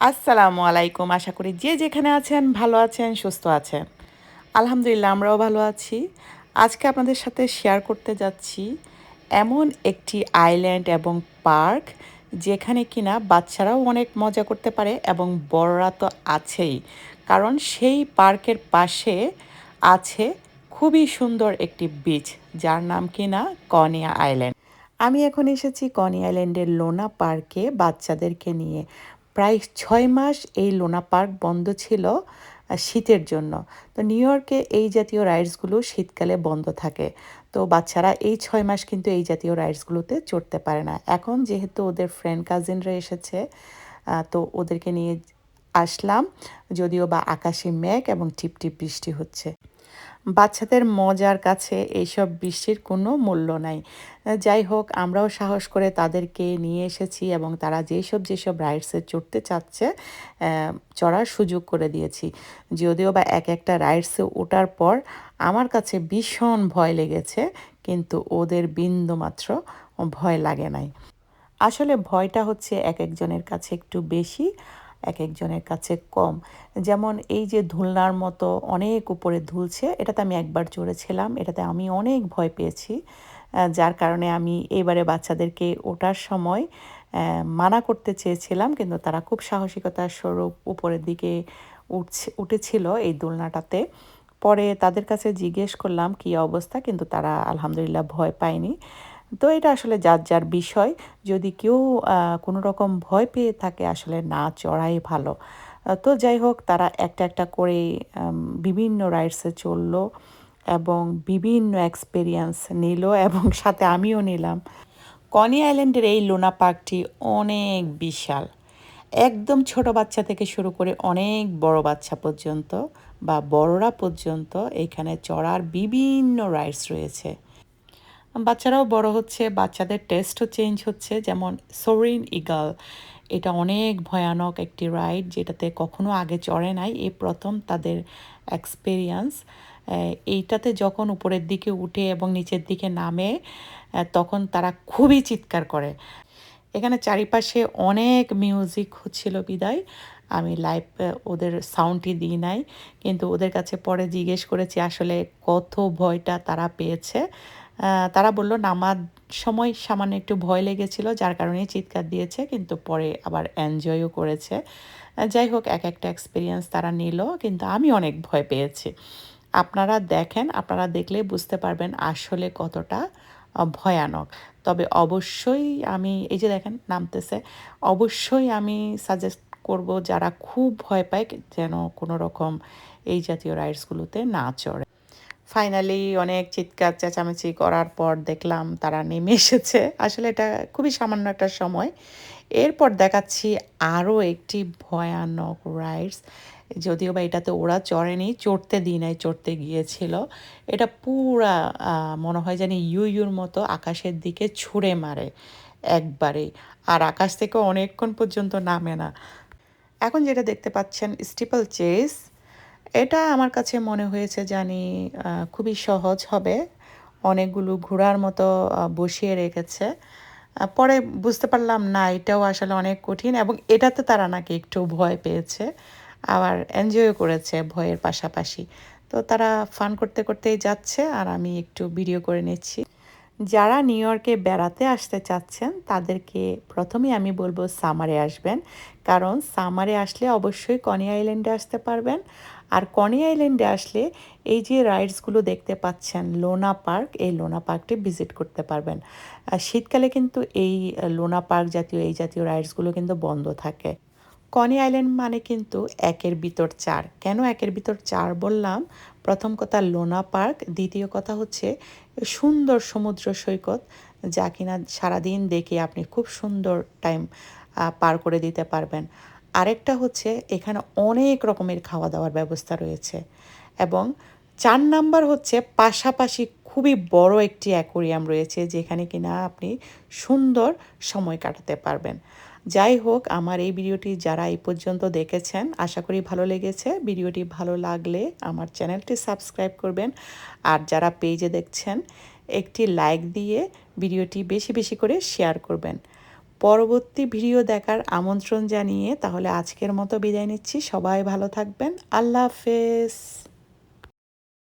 আসসালামু আলাইকুম। আশা করি যে যেখানে আছেন ভালো আছেন, সুস্থ আছেন। আলহামদুলিল্লাহ, আমরাও ভালো আছি। আজকে আপনাদের সাথে শেয়ার করতে যাচ্ছি এমন একটি আইল্যান্ড এবং পার্ক যেখানে কিনা বাচ্চারাও অনেক মজা করতে পারে এবং বড়রা তো আছেই। কারণ সেই পার্কের পাশে আছে খুবই সুন্দর একটি বিচ যার নাম কিনা কনিয়া আইল্যান্ড আমি এখন এসেছি কনি আইল্যান্ডের লোনা পার্কে বাচ্চাদেরকে নিয়ে। প্রায় ছয় মাস এই লোনা পার্ক বন্ধ ছিল শীতের জন্য। তো নিউ ইয়র্কে এই জাতীয় রাইডসগুলো শীতকালে বন্ধ থাকে। তো বাচ্চারা এই ছয় মাস কিন্তু এই জাতীয় রাইডসগুলোতে চড়তে পারে না। এখন যেহেতু ওদের ফ্রেন্ড কাজিনরা এসেছে তো ওদেরকে নিয়ে আসলাম, যদিও বা আকাশে মেঘ এবং টিপ টিপ বৃষ্টি হচ্ছে। বাচ্চাদের মজার কাছে এইসব বৃষ্টির কোনো মূল্য নাই। যাই হোক, আমরাও সাহস করে তাদেরকে নিয়ে এসেছি এবং তারা যেসব যেসব রাইডসে চড়তে চাচ্ছে চড়ার সুযোগ করে দিয়েছি। যদিও বা এক একটা রাইডসে ওঠার পর আমার কাছে ভীষণ ভয় লেগেছে, কিন্তু ওদের বিন্দু মাত্র ভয় লাগে নাই। আসলে ভয়টা হচ্ছে এক একজনের কাছে একটু বেশি এক একজনের কাছে কম। যেমন এই যে ধুলনার মতো অনেক উপরে ধুলছে, এটাতে আমি একবার চড়েছিলাম এটাতে আমি অনেক ভয় পেয়েছি যার কারণে আমি এবারে বাচ্চাদেরকে ওঠার সময় মানা করতে চেয়েছিলাম, কিন্তু তারা খুব সাহসিকতার স্বরূপ উপরের দিকে উঠছে, উঠেছিল এই দোলনাটাতে পরে তাদের কাছে জিজ্ঞেস করলাম, কী অবস্থা? কিন্তু তারা আলহামদুলিল্লাহ ভয় পায়নি। তো এটা আসলে যার যার বিষয়। যদি কেউ কোনো রকম ভয় পেয়ে থাকে, আসলে না চড়াই ভালো। তো যাই হোক, তারা একটা একটা করে বিভিন্ন রাইডসে চলল এবং বিভিন্ন এক্সপিরিয়েন্স নিল এবং সাথে আমিও নিলাম। কনি আইল্যান্ডের এই লোনা পার্কটি অনেক বিশাল। একদম ছোট বাচ্চা থেকে শুরু করে অনেক বড় বাচ্চা পর্যন্ত বা বড়রা পর্যন্ত এখানে চড়ার বিভিন্ন রাইডস রয়েছে। বাচ্চারাও বড় হচ্ছে, বাচ্চাদের টেস্টও চেঞ্জ হচ্ছে, যেমন সোরিন ইগাল এটা অনেক ভয়ানক একটি রাইড যেটাতে কখনো আগে চড়ে নাই এই প্রথম তাদের এক্সপেরিয়েন্স এইটাতে যখন উপরের দিকে উঠে এবং নিচের দিকে নামে তখন তারা খুবই চিৎকার করে। এখানে চারিপাশে অনেক মিউজিক হচ্ছিল বিদায়। আমি লাইভ ওদের সাউন্ডটি দিই নাই, কিন্তু ওদের কাছে পরে জিজ্ঞেস করেছি আসলে কত ভয়টা তারা পেয়েছে। তারা বলল নামার সময় সামান্য একটু ভয় লেগেছিল, যার কারণে চিৎকার দিয়েছে, কিন্তু পরে আবার এনজয়ও করেছে। যাই হোক, এক একটা এক্সপিরিয়েন্স তারা নিল, কিন্তু আমি অনেক ভয় পেয়েছি। আপনারা দেখেন, আপনারা দেখলে বুঝতে পারবেন আসলে কতটা ভয়ানক। তবে অবশ্যই আমি, এই যে দেখেন, নামতেছে। অবশ্যই আমি সাজেস্ট করব, যারা খুব ভয় পায়, যেন কোনো রকম এই জাতীয় রাইডসগুলোতে না চড়ে। ফাইনালি অনেক চিৎকার, চেঁচামেচি করার পর দেখলাম তারা নেমে এসেছে। আসলে এটা খুবই সামান্য একটা সময়। এরপর দেখাচ্ছি আরও একটি ভয়ানক রাইডস যদিও বা এটাতে ওরা চড়েনি, চড়তে দিই নাই চড়তে গিয়েছিল। এটা পুরা মনে হয় জানি ইউ ইউর মতো আকাশের দিকে ছুঁড়ে মারে একবারে আর আকাশ থেকে অনেকক্ষণ পর্যন্ত নামে না। এখন যেটা দেখতে পাচ্ছেন স্টিপল চেস এটা আমার কাছে মনে হয়েছে জানি খুবই সহজ হবে। অনেকগুলো ঘোড়ার মতো বসিয়ে রেখেছে। পরে বুঝতে পারলাম না, এটাও আসলে অনেক কঠিন এবং এটাতে তারা নাকি একটু ভয় পেয়েছে। আবার এনজয়ও করেছে ভয়ের পাশাপাশি। তো তারা ফান করতে করতেই যাচ্ছে আর আমি একটু ভিডিও করে নিচ্ছি। যারা নিউ ইয়র্কে বেড়াতে আসতে চাচ্ছেন, তাদেরকে প্রথমেই আমি বলব সামারে আসবেন। কারণ সামারে আসলে অবশ্যই কনি আইল্যান্ডে আসতে পারবেন। আর কনি আইল্যান্ডে আসলে এই যে রাইডসগুলো দেখতে পাচ্ছেন লোনা পার্ক এই লোনা পার্কটি ভিজিট করতে পারবেন। শীতকালে কিন্তু এই লোনা পার্ক জাতীয়, এই জাতীয় রাইডসগুলো কিন্তু বন্ধ থাকে। কনি আইল্যান্ড মানে কিন্তু একের ভিতর চার। কেন একের ভিতর চার বললাম? প্রথম কথা লোনা পার্ক, দ্বিতীয় কথা হচ্ছে সুন্দর সমুদ্র সৈকত, যা কিনা সারাদিন দেখে আপনি খুব সুন্দর টাইম পার করে দিতে পারবেন। আরেকটা হচ্ছে এখানে অনেক রকমের খাওয়া দাওয়ার ব্যবস্থা রয়েছে এবং চার নাম্বার হচ্ছে পাশাপাশি খুবই বড় একটি অ্যাকোরিয়াম রয়েছে, যেখানে কিনা আপনি সুন্দর সময় কাটাতে পারবেন। যাই হোক, আমার এই ভিডিওটি যারা এই পর্যন্ত দেখেছেন, আশা করি ভালো লেগেছে। ভিডিওটি ভালো লাগলে আমার চ্যানেলটি সাবস্ক্রাইব করবেন। আর যারা পেজে দেখছেন, একটি লাইক দিয়ে ভিডিওটি বেশি বেশি করে শেয়ার করবেন। পরবর্তী ভিডিও দেখার আমন্ত্রণ জানিয়ে তাহলে আজকের মতো বিদায় নিচ্ছি। সবাই ভালো থাকবেন। আল্লাহ হাফেজ।